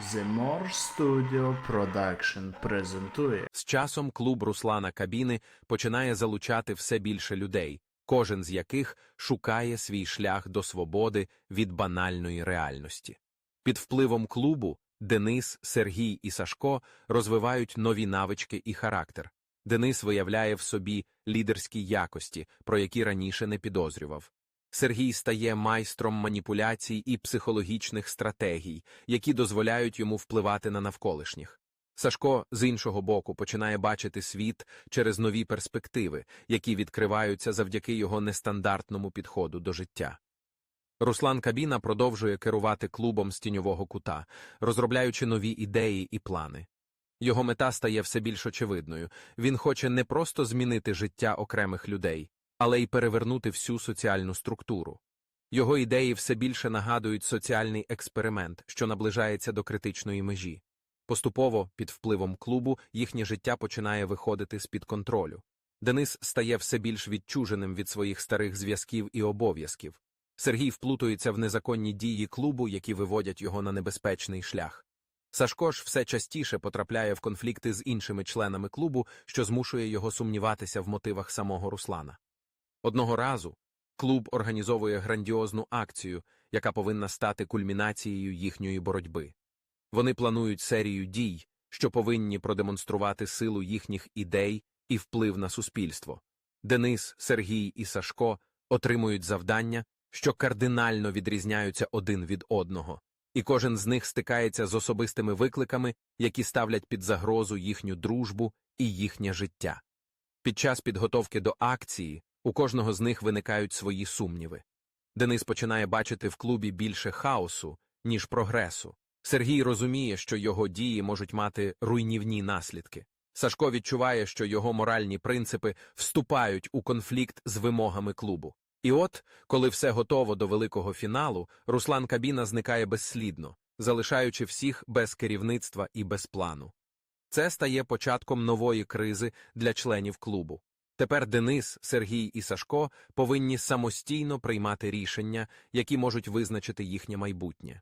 The More Studio Production презентує З часом клуб Руслана Кабіни починає залучати все більше людей, кожен з яких шукає свій шлях до свободи від банальної реальності. Під впливом клубу Денис, Сергій і Сашко розвивають нові навички і характер. Денис виявляє в собі лідерські якості, про які раніше не підозрював. Сергій стає майстром маніпуляцій і психологічних стратегій, які дозволяють йому впливати на навколишніх. Сашко, з іншого боку, починає бачити світ через нові перспективи, які відкриваються завдяки його нестандартному підходу до життя. Руслан Кабіна продовжує керувати клубом з тіньового кута, розробляючи нові ідеї і плани. Його мета стає все більш очевидною він хоче не просто змінити життя окремих людей, але й перевернути всю соціальну структуру. Його ідеї все більше нагадують соціальний експеримент, що наближається до критичної межі. Поступово, під впливом клубу, їхнє життя починає виходити з-під контролю. Денис стає все більш відчуженим від своїх старих зв'язків і обов'язків. Сергій вплутується в незаконні дії клубу, які виводять його на небезпечний шлях. Сашко ж все частіше потрапляє в конфлікти з іншими членами клубу, що змушує його сумніватися в мотивах самого Руслана. Одного разу клуб організовує грандіозну акцію, яка повинна стати кульмінацією їхньої боротьби. Вони планують серію дій, що повинні продемонструвати силу їхніх ідей і вплив на суспільство. Денис, Сергій і Сашко отримують завдання, що кардинально відрізняються один від одного, і кожен з них стикається з особистими викликами, які ставлять під загрозу їхню дружбу і їхнє життя. Під час підготовки до акції у кожного з них виникають свої сумніви. Денис починає бачити в клубі більше хаосу, ніж прогресу. Сергій розуміє, що його дії можуть мати руйнівні наслідки. Сашко відчуває, що його моральні принципи вступають у конфлікт з вимогами клубу. І от, коли все готово до великого фіналу, Руслан Кабіна зникає безслідно, залишаючи всіх без керівництва і без плану. Це стає початком нової кризи для членів клубу. Тепер Денис, Сергій і Сашко повинні самостійно приймати рішення, які можуть визначити їхнє майбутнє.